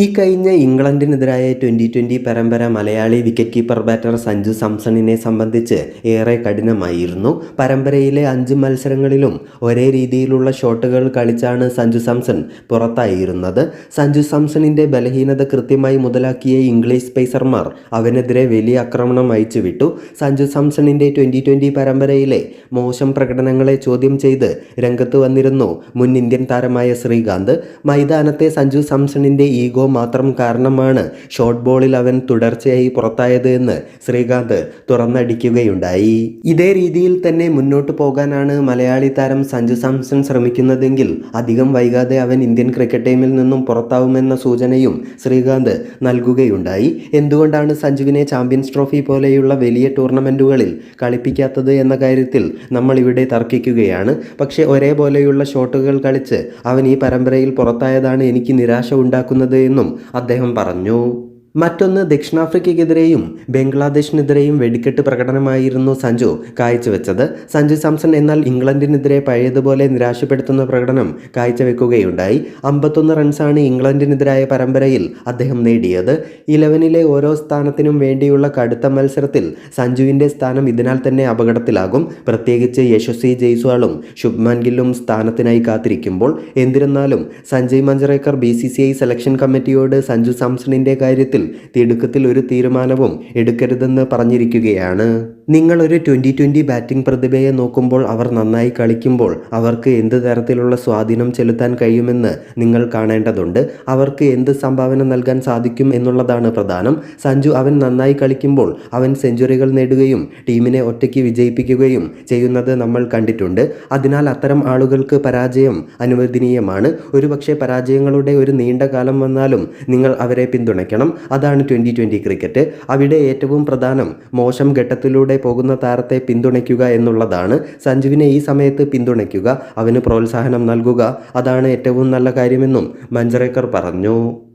ഈ കഴിഞ്ഞ ഇംഗ്ലണ്ടിനെതിരായ ട്വന്റി ട്വന്റി പരമ്പര Malayali wicket keeper batter Sanju സാംസണിനെ സംബന്ധിച്ച് ഏറെ കഠിനമായിരുന്നു. പരമ്പരയിലെ അഞ്ച് മത്സരങ്ങളിലും ഒരേ രീതിയിലുള്ള ഷോട്ടുകൾ കളിച്ചാണ് സഞ്ജു സാംസൺ പുറത്തായിരുന്നത്. സഞ്ജു സാംസണിന്റെ ബലഹീനത കൃത്യമായി മുതലാക്കിയ ഇംഗ്ലീഷ് പേസർമാർ അവനെതിരെ വലിയ ആക്രമണം അയച്ചുവിട്ടു സഞ്ജു സാംസണിന്റെ ട്വന്റി ട്വന്റി പരമ്പരയിലെ മോശം പ്രകടനങ്ങളെ ചോദ്യം ചെയ്ത് രംഗത്ത് വന്നിരുന്നു മുൻ ഇന്ത്യൻ താരമായ ശ്രീകാന്ത്. മൈതാനത്തെ സഞ്ജു സാംസണിന്റെ ഈഗോ മാത്രം കാരണമാണ്. ഷോർട്ട് ബോളിൽ അവൻ തുടർച്ചയായി പുറത്തായത് എന്ന് ശ്രീകാന്ത് തുറന്നടിക്കുകയുണ്ടായി. ഇതേ രീതിയിൽ തന്നെ മുന്നോട്ട് പോകാനാണ് മലയാളി താരം സഞ്ജു സാംസൺ ശ്രമിക്കുന്നതെങ്കിൽ അധികം വൈകാതെ അവൻ ഇന്ത്യൻ ക്രിക്കറ്റ് ടീമിൽ നിന്നും പുറത്താവുമെന്ന സൂചനയും ശ്രീകാന്ത് നൽകുകയുണ്ടായി. എന്തുകൊണ്ടാണ് സഞ്ജുവിനെ ചാമ്പ്യൻസ് ട്രോഫി പോലെയുള്ള വലിയ ടൂർണമെന്റുകളിൽ കളിപ്പിക്കാത്തത് എന്ന കാര്യത്തിൽ നമ്മൾ ഇവിടെ തർക്കിക്കുകയാണ്. പക്ഷേ ഒരേപോലെയുള്ള ഷോട്ടുകൾ കളിച്ച് അവൻ ഈ പരമ്പരയിൽ പുറത്തായതാണ് എനിക്ക് നിരാശ ഉണ്ടാക്കുന്നത് എന്നും അദ്ദേഹം പറഞ്ഞു. മറ്റൊന്ന് ദക്ഷിണാഫ്രിക്കയ്ക്കെതിരെയും ബംഗ്ലാദേശിനെതിരെയും വെടിക്കെട്ട് പ്രകടനമായിരുന്നു സഞ്ജു കാഴ്ചവെച്ചത്. സഞ്ജു സാംസൺ എന്നാൽ ഇംഗ്ലണ്ടിനെതിരെ പഴയതുപോലെ നിരാശപ്പെടുത്തുന്ന പ്രകടനം കാഴ്ചവെക്കുകയുണ്ടായി. അമ്പത്തൊന്ന് റൺസാണ് ഇംഗ്ലണ്ടിനെതിരായ പരമ്പരയിൽ അദ്ദേഹം നേടിയത്. ഇലവനിലെ ഓരോ സ്ഥാനത്തിനും വേണ്ടിയുള്ള കടുത്ത മത്സരത്തിൽ സഞ്ജുവിന്റെ സ്ഥാനം ഇതിനാൽ തന്നെ അപകടത്തിലാകും. പ്രത്യേകിച്ച് യശസ്വി ജയ്സ്വാളും ശുഭ്മാൻ ഗില്ലും സ്ഥാനത്തിനായി കാത്തിരിക്കുമ്പോൾ എന്നിരുന്നാലും Sanjay Manjrekar B C C I selection കമ്മിറ്റിയോട് Sanju സാംസണിന്റെ കാര്യത്തിൽ തിടുക്കത്തിൽ ഒരു തീരുമാനവും എടുക്കരുതെന്ന് പറഞ്ഞിരിക്കുകയാണ്. നിങ്ങൾ ഒരു ട്വന്റി ട്വന്റി ബാറ്റിംഗ് പ്രതിഭയെ നോക്കുമ്പോൾ അവർ നന്നായി കളിക്കുമ്പോൾ അവർക്ക് എന്ത് തരത്തിലുള്ള സ്വാധീനം ചെലുത്താൻ കഴിയുമെന്ന് നിങ്ങൾ കാണേണ്ടതുണ്ട്. അവർക്ക് എന്ത് സംഭാവന നൽകാൻ സാധിക്കും എന്നുള്ളതാണ് പ്രധാനം. സഞ്ജു അവൻ നന്നായി കളിക്കുമ്പോൾ അവൻ സെഞ്ചുറികൾ നേടുകയും ടീമിനെ ഒറ്റയ്ക്ക് വിജയിപ്പിക്കുകയും ചെയ്യുന്നത് നമ്മൾ കണ്ടിട്ടുണ്ട്. അതിനാൽ അത്തരം ആളുകൾക്ക് പരാജയം അനുവദനീയമാണ്. ഒരുപക്ഷെ പരാജയങ്ങളുടെ ഒരു നീണ്ട കാലം വന്നാലും നിങ്ങൾ അവരെ പിന്തുണയ്ക്കണം. അതാണ് ട്വന്റി ട്വന്റി ക്രിക്കറ്റ്. അവിടെ ഏറ്റവും പ്രധാനം മോശം ഘട്ടത്തിലൂടെ പോകുന്ന താരത്തെ പിന്തുണയ്ക്കുക എന്നുള്ളതാണ് സഞ്ജുവിനെ ഈ സമയത്ത് പിന്തുണയ്ക്കുക അവന് പ്രോത്സാഹനം നൽകുക. അതാണ് ഏറ്റവും നല്ല കാര്യമെന്നും മഞ്ചറേക്കർ പറഞ്ഞു.